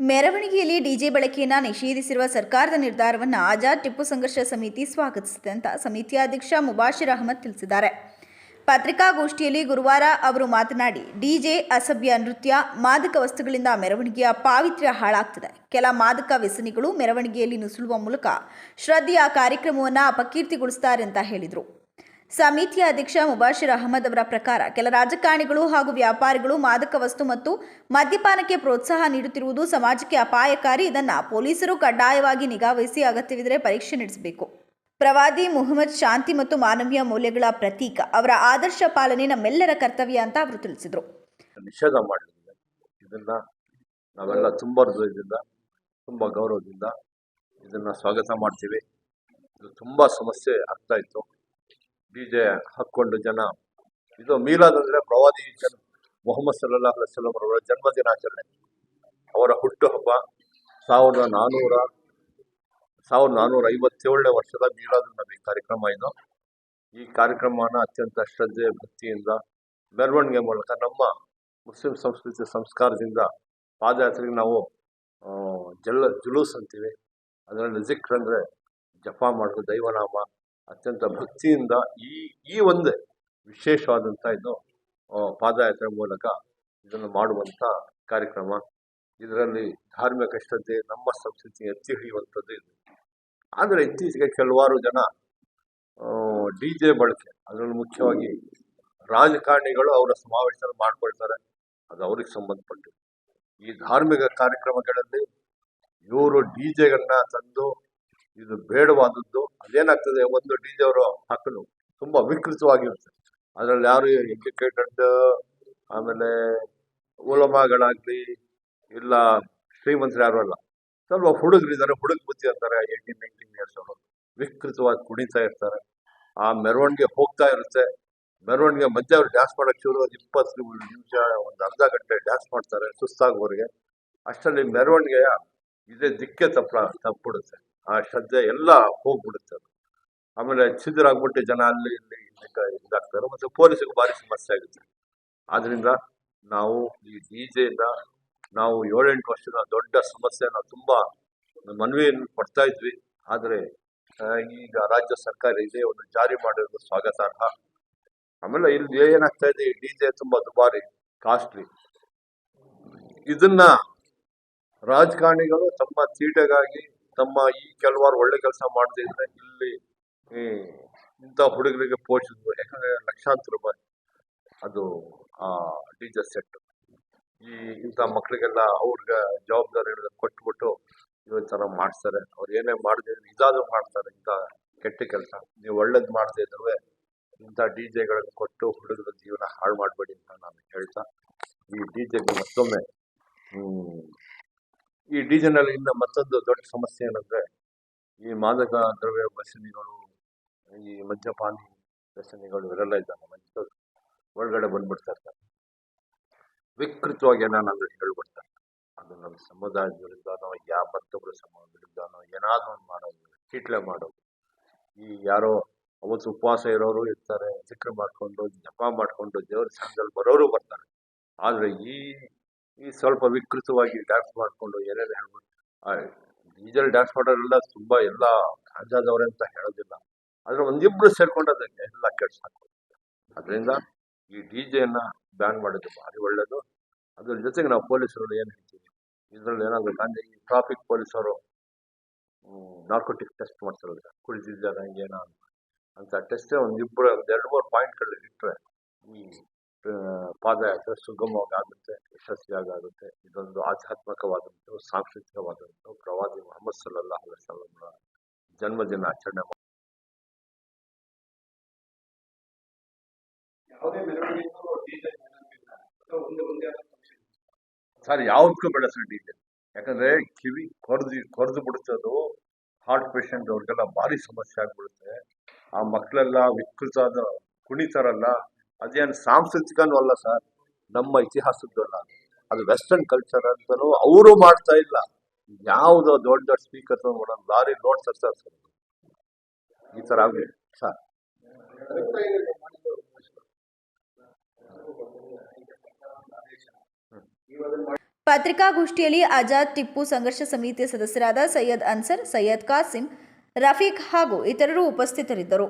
ಮೆರವಣಿಗೆಯಲ್ಲಿ ಡಿಜೆ ಬಳಕೆಯನ್ನು ನಿಷೇಧಿಸಿರುವ ಸರ್ಕಾರದ ನಿರ್ಧಾರವನ್ನು ಆಜಾದ್ ಟಿಪ್ಪು ಸಂಘರ್ಷ ಸಮಿತಿ ಸ್ವಾಗತಿಸಿದೆ ಅಂತ ಸಮಿತಿಯ ಅಧ್ಯಕ್ಷ ಮುಬಾಶಿರ್ ಅಹಮದ್ ತಿಳಿಸಿದ್ದಾರೆ. ಪತ್ರಿಕಾಗೋಷ್ಠಿಯಲ್ಲಿ ಗುರುವಾರ ಅವರು ಮಾತನಾಡಿ, ಡಿಜೆ ಅಸಭ್ಯ ನೃತ್ಯ ಮಾದಕ ವಸ್ತುಗಳಿಂದ ಮೆರವಣಿಗೆಯ ಪಾವಿತ್ರ್ಯ ಹಾಳಾಗ್ತದೆ. ಕೆಲ ಮಾದಕ ವ್ಯಸನಿಗಳು ಮೆರವಣಿಗೆಯಲ್ಲಿ ನುಸುಳುವ ಮೂಲಕ ಶ್ರದ್ಧೆಯ ಕಾರ್ಯಕ್ರಮವನ್ನು ಅಪಕೀರ್ತಿಗೊಳಿಸುತ್ತಾರೆ ಅಂತ ಹೇಳಿದರು. ಸಮಿತಿಯ ಅಧ್ಯಕ್ಷ ಮುಬಾಶಿರ್ ಅಹಮದ್ ಅವರ ಪ್ರಕಾರ ಕೆಲ ರಾಜಕಾರಣಿಗಳು ಹಾಗೂ ವ್ಯಾಪಾರಿಗಳು ಮಾದಕ ವಸ್ತು ಮತ್ತು ಮದ್ಯಪಾನಕ್ಕೆ ಪ್ರೋತ್ಸಾಹ ನೀಡುತ್ತಿರುವುದು ಸಮಾಜಕ್ಕೆ ಅಪಾಯಕಾರಿ. ಇದನ್ನು ಪೊಲೀಸರು ಕಡ್ಡಾಯವಾಗಿ ನಿಗಾವಹಿಸಿ ಅಗತ್ಯವಿದ್ದರೆ ಪರೀಕ್ಷೆ ನಡೆಸಬೇಕು. ಪ್ರವಾದಿ ಮುಹಮ್ಮದ್ ಶಾಂತಿ ಮತ್ತು ಮಾನವೀಯ ಮೌಲ್ಯಗಳ ಪ್ರತೀಕ, ಅವರ ಆದರ್ಶ ಪಾಲನೆ ನಮ್ಮೆಲ್ಲರ ಕರ್ತವ್ಯ ಅಂತ ಅವರು ತಿಳಿಸಿದರು. ಇದನ್ನ ನಾವೆಲ್ಲ ತುಂಬ ಹೃದಯದಿಂದ, ತುಂಬ ಗೌರವದಿಂದ ಇದನ್ನ ಸ್ವಾಗತ ಮಾಡ್ತೀವಿ. ಇದು ತುಂಬ ಸಮಸ್ಯೆ ಆಗ್ತಾ ಇತ್ತು. ಡಿ ಜೆ ಹಾಕ್ಕೊಂಡು ಜನ, ಇದು ಮೀಲಾದ್ ಅಂದ್ರೆ ಪ್ರವಾದಿ ಜನ, ಮೊಹಮ್ಮದ್ ಸಲ್ಲಾಹ್ ವಸಲ್ಲಂ ಅವರ ಜನ್ಮದಿನಾಚರಣೆ. ಅವರ ಹುಟ್ಟುಹಬ್ಬ ಸಾವಿರದ ನಾನ್ನೂರ ಸಾವಿರದ ನಾನ್ನೂರ ಐವತ್ತೇಳನೇ ವರ್ಷದ ಮೀಲಾದ್ ನಬಿ ಕಾರ್ಯಕ್ರಮ ಇದು. ಈ ಕಾರ್ಯಕ್ರಮನ ಅತ್ಯಂತ ಶ್ರದ್ಧೆ ಭಕ್ತಿಯಿಂದ, ಮೆರವಣಿಗೆ ಮೂಲಕ ನಮ್ಮ ಮುಸ್ಲಿಂ ಸಂಸ್ಕೃತಿ ಸಂಸ್ಕಾರದಿಂದ ಪಾದಯಾತ್ರೆಗೆ ನಾವು ಜಲ್ಲ ಜುಲೂಸ್ ಅಂತೀವಿ. ಅದರಲ್ಲಿ ಜಿಕ್ರ್ ಅಂದರೆ ಜಪ ಮಾಡೋದು, ದೈವನಾಮ ಅತ್ಯಂತ ಭಕ್ತಿಯಿಂದ ಈ ಈ ಒಂದೇ ವಿಶೇಷವಾದಂಥ ಇದು ಪಾದಯಾತ್ರೆ ಮೂಲಕ ಇದನ್ನು ಮಾಡುವಂಥ ಕಾರ್ಯಕ್ರಮ. ಇದರಲ್ಲಿ ಧಾರ್ಮಿಕ ಶ್ರದ್ಧೆ ನಮ್ಮ ಸಂಸ್ಕೃತಿ ಎತ್ತಿ ಹಿಡಿಯುವಂಥದ್ದು ಇದು. ಆದರೆ ಇತ್ತೀಚೆಗೆ ಕೆಲವಾರು ಜನ ಡಿ ಜೆ ಬಳಕೆ, ಅದರಲ್ಲಿ ಮುಖ್ಯವಾಗಿ ರಾಜಕಾರಣಿಗಳು ಅವರ ಸಮಾವೇಶ ಮಾಡ್ಕೊಳ್ತಾರೆ. ಅದು ಅವ್ರಿಗೆ ಸಂಬಂಧಪಟ್ಟಿದ್ದು ಈ ಧಾರ್ಮಿಕ ಕಾರ್ಯಕ್ರಮಗಳಲ್ಲಿ ಇವರು ಡಿ ಜೆಗಳನ್ನ ತಂದು ಇದು ಬೇಡವಾದದ್ದು. ಅದೇನಾಗ್ತದೆ ಒಂದು ಡಿ ಜೆ ಅವರು ಹಾಕಲು ತುಂಬ ವಿಕೃತವಾಗಿರುತ್ತೆ. ಅದರಲ್ಲಿ ಯಾರು ಎಜುಕೇಟೆಡ್, ಆಮೇಲೆ ಉಲಮಾಗಳಾಗ್ಲಿ, ಇಲ್ಲ ಶ್ರೀಮಂತರು ಯಾರು ಅಲ್ಲ. ಸ್ವಲ್ಪ ಹುಡುಗರಿದ್ದಾರೆ, ಹುಡುಗ ಬುದ್ಧಿ ಅಂತಾರೆ ಏಯ್ಟೀನ್ ನೈನ್ಟೀನ್ ಅವರು. ವಿಕೃತವಾಗಿ ಕುಣಿತಾ ಇರ್ತಾರೆ. ಆ ಮೆರವಣಿಗೆ ಹೋಗ್ತಾ ಇರುತ್ತೆ. ಮೆರವಣಿಗೆ ಮಧ್ಯೆ ಅವ್ರು ಡ್ಯಾನ್ಸ್ ಮಾಡೋಕ್ಕೆ ಶುರು ಇಪ್ಪತ್ತು ನಿಮಿಷ, ಒಂದು ಅರ್ಧ ಗಂಟೆ ಡ್ಯಾನ್ಸ್ ಮಾಡ್ತಾರೆ ಸುಸ್ತಾಗೋರಿಗೆ ಅಷ್ಟರಲ್ಲಿ ಮೆರವಣಿಗೆಯ ಇದೇ ದಿಕ್ಕೆ ತಪ್ಪ ತಪ್ಪಿಬಿಡುತ್ತೆ. ಆ ಶ್ರದ್ಧೆ ಎಲ್ಲ ಹೋಗ್ಬಿಡುತ್ತೆ ಅದು. ಆಮೇಲೆ ಛಿದ್ರಾಗ್ಬಿಟ್ಟು ಜನ ಅಲ್ಲಿ ಇಲ್ಲಿ ಇಲ್ಲಿ ಇದಾಗ್ತಾರೆ. ಮತ್ತೆ ಪೊಲೀಸಿಗೆ ಭಾರಿ ಸಮಸ್ಯೆ ಆಗುತ್ತೆ. ಆದ್ದರಿಂದ ನಾವು ಈ ಡಿ ಇಂದ ನಾವು ಏಳೆಂಟು ವರ್ಷದ ದೊಡ್ಡ ಸಮಸ್ಯೆ ತುಂಬ ತುಂಬಾ ಮನವಿಯನ್ನು ಪಡ್ತಾ ಇದ್ವಿ. ಆದರೆ ಈಗ ರಾಜ್ಯ ಸರ್ಕಾರ ಇದೆ ಒಂದು ಜಾರಿ ಮಾಡಿರೋದು ಸ್ವಾಗತಾರ್ಹ. ಆಮೇಲೆ ಇಲ್ಲಿ ಏನಾಗ್ತಾ ಇದೆ ಡಿ ಜೆ ತುಂಬಾ ದುಬಾರಿ, ಕಾಸ್ಟ್ಲಿ. ಇದನ್ನ ರಾಜಕಾರಣಿಗಳು ತಮ್ಮ ತೀಟೆಗಾಗಿ ತಮ್ಮ ಈ ಕೆಲವಾರು ಒಳ್ಳೆ ಕೆಲಸ ಮಾಡದೇ ಇದ್ರೆ ಇಲ್ಲಿ ಇಂಥ ಹುಡುಗರಿಗೆ ಪೋಷಿಸಿದ್ರು ಯಾಕಂದ್ರೆ ಲಕ್ಷಾಂತರ ರೂಪಾಯಿ ಅದು, ಆ ಡಿ ಜೆ ಸೆಟ್. ಈ ಇಂಥ ಮಕ್ಕಳಿಗೆಲ್ಲ ಅವ್ರಿಗೆ ಜವಾಬ್ದಾರಿಗಳನ್ನ ಕೊಟ್ಬಿಟ್ಟು ಥರ ಮಾಡ್ತಾರೆ ಅವ್ರು ಏನೇ ಮಾಡದೆ ಇದಾದ್ರೂ ಮಾಡ್ತಾರೆ ಇಂಥ ಕೆಟ್ಟ ಕೆಲಸ. ನೀವು ಒಳ್ಳೇದು ಮಾಡದೇ ಇದ್ರೂ ಇಂಥ ಡಿ ಜೆಗಳನ್ನು ಕೊಟ್ಟು ಹುಡುಗರ ಜೀವನ ಹಾಳು ಮಾಡಬೇಡಿ ಅಂತ ನಾನು ಹೇಳ್ತಾ, ಈ ಡಿ ಜೆಗೆ ಮತ್ತೊಮ್ಮೆ ಈ ಡಿ ಇನ್ನು ಮತ್ತೊಂದು ದೊಡ್ಡ ಸಮಸ್ಯೆ ಏನಂದ್ರೆ, ಈ ಮಾದಕ ದ್ರವ್ಯ ವ್ಯಸನಿಗಳು, ಈ ಮದ್ಯಪಾನಿ ವ್ಯಸನಿಗಳು ಇವರೆಲ್ಲ ಇದ್ದಾರೆ ಮನುಷ್ಯರು ಒಳಗಡೆ ಬಂದ್ಬಿಡ್ತಾ ಇರ್ತಾರೆ. ವಿಕೃತವಾಗಿ ಏನಾದ್ರು ಹೇಳ್ಬಿಡ್ತಾರೆ ಅದು ನಮ್ಮ ಸಮುದಾಯದ ಯಾ ಮತ್ತೊಬ್ಬರ ಸಮಾಜ ವಿರುದ್ಧನೋ ಏನಾದರೂ ಒಂದು ಮಾಡೋದು ಕೀಟ್ಲೆ ಮಾಡೋದು ಈ ಯಾರೋ ಅವತ್ತು ಉಪವಾಸ ಇರೋರು ಇರ್ತಾರೆ, ಜಿಕ್ರ ಮಾಡಿಕೊಂಡು, ಜಪ ಮಾಡಿಕೊಂಡು ದೇವ್ರ ಸ್ಥಾನದಲ್ಲಿ ಬರೋರು ಬರ್ತಾರೆ. ಆದರೆ ಈ ಈ ಸ್ವಲ್ಪ ವಿಕೃತವಾಗಿ ಡ್ಯಾನ್ಸ್ ಮಾಡಿಕೊಂಡು ಏನೇನು ಹೇಳ್ಬೋದು. ಡೀಸೆಲ್ ಡ್ಯಾನ್ಸ್ ಮಾಡೋರೆಲ್ಲ ತುಂಬ ಎಲ್ಲ ರಾಜಾದವರೇ ಅಂತ ಹೇಳೋದಿಲ್ಲ. ಆದರೆ ಒಂದಿಬ್ಬರು ಸೇರ್ಕೊಂಡು ಅದಕ್ಕೆ ಎಲ್ಲ ಕೆಟ್ಟ ಅದರಿಂದ ಈ ಡಿ ಜೆಯನ್ನು ಬ್ಯಾನ್ ಮಾಡೋದು ಭಾರಿ ಒಳ್ಳೆಯದು ಅದ್ರ ಜೊತೆಗೆ ನಾವು ಪೊಲೀಸರು ಏನು ಹೇಳ್ತೀವಿ? ಇದರಲ್ಲಿ ಏನಾದರೂ ಗಾಂಧಿ ಈ ಟ್ರಾಫಿಕ್ ಪೊಲೀಸರು ನಾರ್ಕೋಟಿಕ್ ಟೆಸ್ಟ್ ಮಾಡ್ತಾರಲ್ಲ ಕುಳಿತಿದ್ದಾರೆ ಏನೋ ಅಂತ. ಟೆಸ್ಟೇ ಒಂದಿಬ್ಬರು ಒಂದು ಎರಡು ಮೂರು ಪಾಯಿಂಟ್ಗಳು ಇಟ್ಟರೆ ಈ ಪಾದಯಾತ್ರೆ ಸುಗಮವಾಗಿ ಆಗುತ್ತೆ ಯಶಸ್ವಿಯಾಗಿ ಆಗುತ್ತೆ ಇದೊಂದು ಆಧ್ಯಾತ್ಮಿಕವಾದಂಥ ಸಾಂಸ್ಕೃತಿಕವಾದಂಥ ಪ್ರವಾದಿ ಮೊಹಮ್ಮದ್ ಸಲ್ಲಲ್ಲಾಹು ಅಲೈಹಿ ವಸಲ್ಲಂರ ಜನ್ಮದಿನ ಆಚರಣೆ ಡಿಜೆ ಸರ್ ಯಾವ್ದಕ್ಕೂ ಬೇಡ ಸರ್ ಡಿ ಯಾಕಂದ್ರೆ ಕಿವಿ ಕೊರ್ದು ಕೊರ್ದು ಬಿಡುತ್ತೆ ಅದು ಹಾರ್ಟ್ ಪೇಷಂಟ್ ಅವ್ರಿಗೆಲ್ಲ ಭಾರಿ ಸಮಸ್ಯೆ ಆಗ್ಬಿಡುತ್ತೆ. ಆ ಮಕ್ಕಳೆಲ್ಲ ವಿಕೃತ ಕುಣಿತಾರಲ್ಲ ಅದೇನು ಸಾಂಸ್ಕೃತಿಕನೂ ಅಲ್ಲ ಸರ್, ನಮ್ಮ ಇತಿಹಾಸದ್ದು ಅಲ್ಲ ಅದು ವೆಸ್ಟರ್ನ್ ಕಲ್ಚರ್ ಅಂತಲೂ ಅವರು ಮಾಡ್ತಾ ಇಲ್ಲ. ಯಾವುದೋ ದೊಡ್ಡ ದೊಡ್ಡ ಸ್ಪೀಕರ್ ಒಂದೊಂದು ಲಾರಿ ಲೋಡ್ ಸರ್ ಸರ್ ಈ ತರ ಆಗ್ಲಿ ಸರ್. ಪತ್ರಿಕಾಗೋಷ್ಠಿಯಲ್ಲಿ ಆಜಾದ್ ಟಿಪ್ಪು ಸಂಘರ್ಷ ಸಮಿತಿಯ ಸದಸ್ಯರಾದ ಸೈಯದ್ ಅನ್ಸರ್, ಸೈಯದ್ ಕಾಸಿಂ, ರಫೀಕ್ ಹಾಗೂ ಇತರರು ಉಪಸ್ಥಿತರಿದ್ದರು.